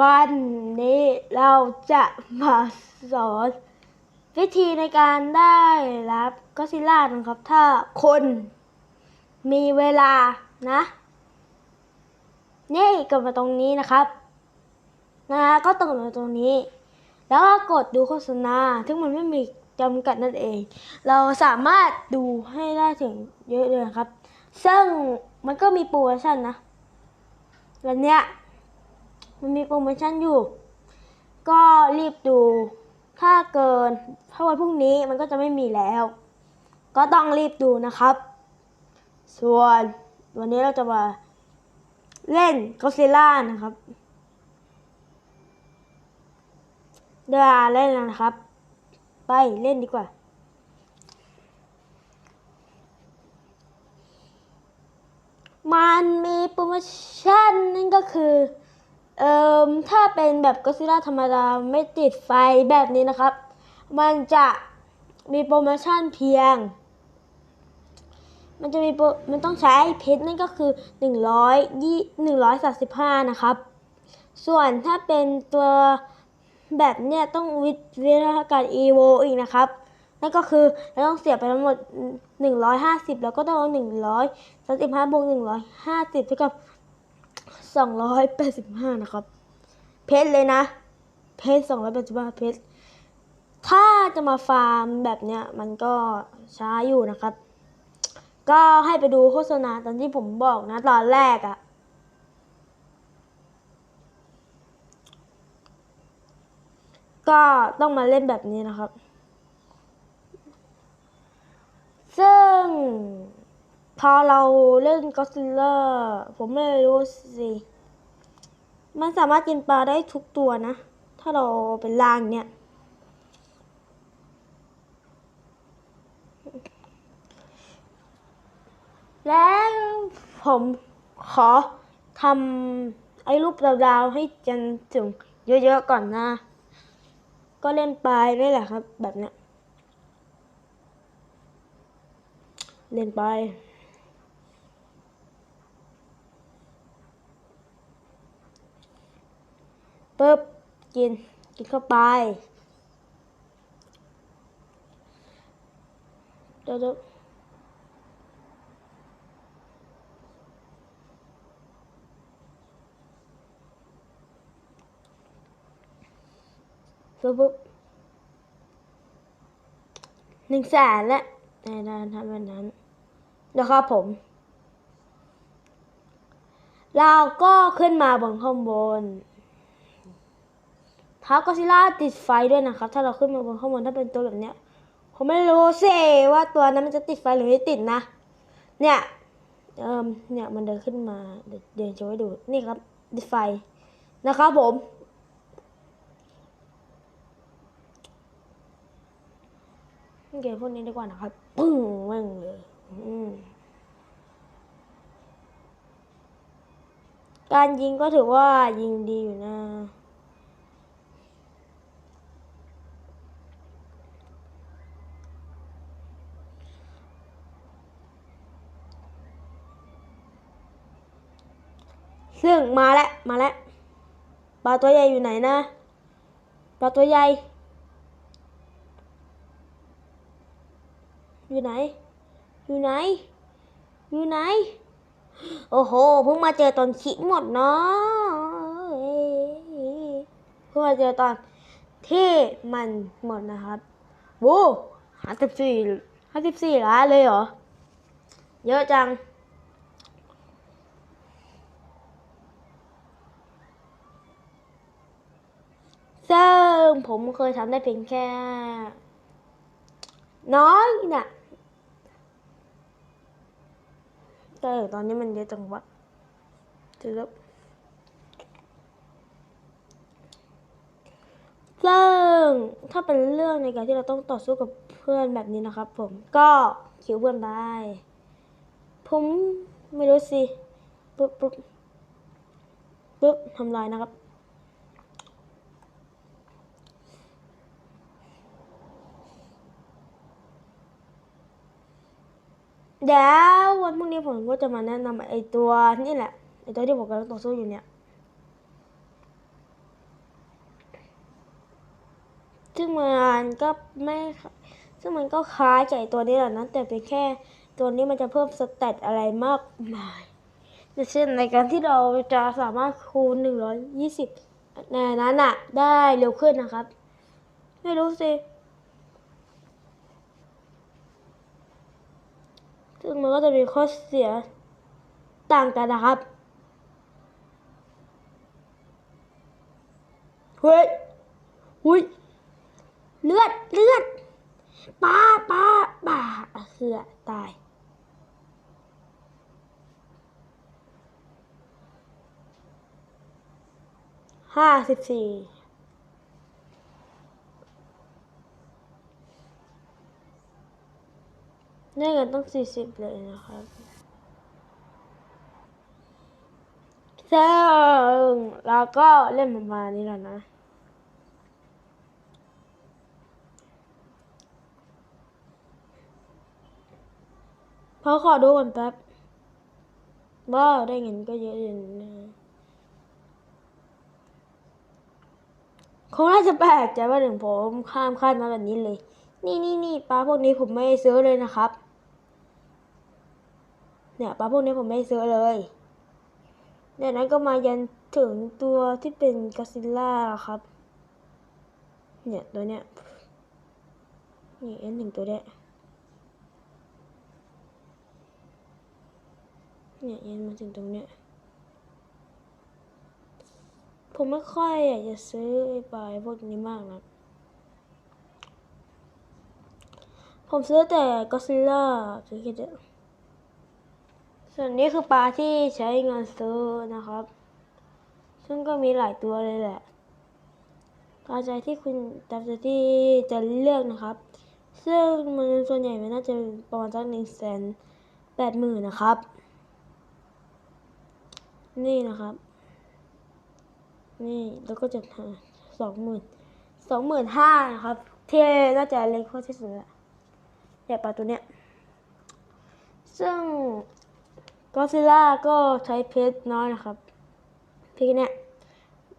วันนี้เราจะมาสอน วิธีในการได้รับก็ซิล่านะครับ ถ้าคนมีเวลานะ นี่กดมาตรงนี้นะครับ นะก็ตรงมาตรงนี้ แล้วก็กดดูโฆษณาซึ่งมันไม่มีจำกัดนั่นเอง เราสามารถดูให้ได้ถึงเยอะเลยนะครับ ซึ่งมันก็มีโปรโมชั่นนะวันเนี้ย มันมีโปรโมชั่นอยู่ ก็รีบดู ถ้าเกินถ้าวันพรุ่งนี้มันก็จะไม่มีแล้ว ก็ต้องรีบดูนะครับ ส่วนวันนี้เราจะมาเล่นก็ซิล่านะครับเดี๋ยวเล่นแล้วนะครับ ไปเล่นดีกว่ามันมีโปรโมชั่นนั่นก็คือ เอ่อถ้าเป็นแบบก็ซิล่าธรรมดาไม่ติดไฟแบบนี้นะครับ มันจะมีโปรโมชั่นเพียง มันจะมีมันต้องใช้เพชรนั่นก็คือ100ยี่135 นะครับ ส่วนถ้าเป็นตัวแบบเนี้ยต้องวิวิทยาการ EVO อีกนะครับ นั่นก็คือเราต้องเสียไปทั้งหมด 150 แล้วก็ต้องเอา135บวก150เท่ากับ 285นะครับ เพชรเลยนะ เพชร285เพชร ถ้าจะมาฟาร์มแบบเนี้ยมันก็ช้าอยู่นะครับ ก็ให้ไปดูโฆษณาตอนที่ผมบอกนะตอนแรกอะ่ะก็ต้องมาเล่นแบบนี้นะครับ ซึ่ง พอเราเล่นก็ซิลเลอร์ผมไม่รู้สิ มันสามารถกินปลาได้ทุกตัวนะ ถ้าเราเป็นล่างเนี่ย แล้วผมขอทำไอ้รูปดาวๆให้จนถึงเยอะๆก่อนนะ ก็เล่นไปนี่แหละครับ แบบเนี้ยเล่นไป ปึ๊บกินกินเข้าไปเดี๋ยวเดี๋ยวปึ๊บปึ๊บหนึ่งแสนและในการทำแบบนั้นนะครับผม เราก็ขึ้นมาบนข้างบน ท้าก็ซิล่าติดไฟด้วยนะครับ ถ้าเราขึ้นมาบนข้างบนถ้าเป็นตัวแบบเนี้ย ผมไม่รู้สิว่าตัวนั้นมันจะติดไฟหรือไม่ติดนะ เนี่ย เอ่มเนี่ยมันเดินขึ้นมา เดี๋ยวเดี๋ยวจะให้ดู นี่ครับติดไฟนะครับผม เกมพวกนี้ดีกว่านะครับ ปึ้งแม่งเลย การยิงก็ถือว่ายิงดีอยู่นะ ซึ่งมาแล้วมาแล้วปลาตัวใหญ่อยู่ไหนนะปลาตัวใหญ่ อยู่ไหน อยู่ไหน อยู่ไหน โอ้โหเพิ่งมาเจอตอนขี้หมดเนาะเพิ่งมาเจอตอนที่มันหมดนะครับโว้ห้าสิบสี่ห้าสิบสี่ล้านเลยเหรอ เยอะจัง ซึ่งผมเคยทำได้เพียงแค่ น้อยน่ะแต่ตอนนี้มันเยอะจังวะจะลบซึ่งถ้าเป็นเรื่องในการที่เราต้องต่อสู้กับเพื่อนแบบนี้นะครับผมก็คิวเพื่อนได้ผมไม่รู้สิปุ๊บปุ๊บปุ๊บทำลายนะครับ เดี๋ยววันพรุ่งนี้ผมก็จะมาแนะนำไอตัวนี่แหละไอตัวที่ผมกำลังต่อสู้อยู่เนี่ยซึ่งมันก็ไม่ซึ่งมันก็คล้ายใจตัวนี้แหละนะแต่เป็นแค่ตัวนี้มันจะเพิ่มสเตตอะไรมากมายเช่นในการที่เราจะสามารถคูณ 120 ในนั้นอะได้เร็วขึ้นนะครับ ไม่รู้สิ ซึ่งมันก็จะมีข้อเสียต่างกันนะครับเฮ้ยหุยเลือดเลือดป้าป้าป้าเคือตายห้าสิบสี่ ได้เงินต้องสี่สิบเลยนะครับซึ่งเราก็เล่นประมาณนี้แหละนะเพราะขอดูก่อนแป๊บว่าได้เงินก็เยอะอยู่นะคงน่าจะแปลกใจว่าถึงผมข้ามขั้นมาแบบนี้เลย นี่นี่นี่ปลาพวกนี้ผมไม่ซื้อเลยนะครับ เนี่ยปลาพวกนี้ผมไม่ซื้อเลยเดี๋ยนั้นก็มายันถึงตัวที่เป็นก d ซิลล่าครับ เนี่ยตัวเนี้ยนี่เอ็นหนึ่งตัวเนี้ยเนี่ยยันมาถึงตรงเนี้ยผมไม่ค่อยอยากจะซื้อไอปลาพวกนี้มากนะผมซื้อแต่ก d ซิลล่าซื้อแค่เดียว ส่วนนี้คือปลาที่ใช้เงินซื้อนะครับ ซึ่งก็มีหลายตัวเลยแหละตามใจที่คุณตามใจที่จะเลือกนะครับ ซึ่งมันส่วนใหญ่มันน่าจะประมาณสักหนึ่งแสนแปดหมื่นนะครับ นี่นะครับ นี่แล้วก็จะสองหมื่นสองหมื่นห้านะครับที่น่าจะเล็กกว่าที่สุดแหละเนี่ยปลาตัวเนี้ยซึ่ง ก็ซิล่าก็ใช้เพชรน้อยนะครับเพชรเนี่ย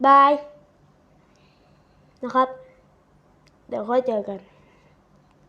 บาย นะครับ เดี๋ยวค่อยเจอกัน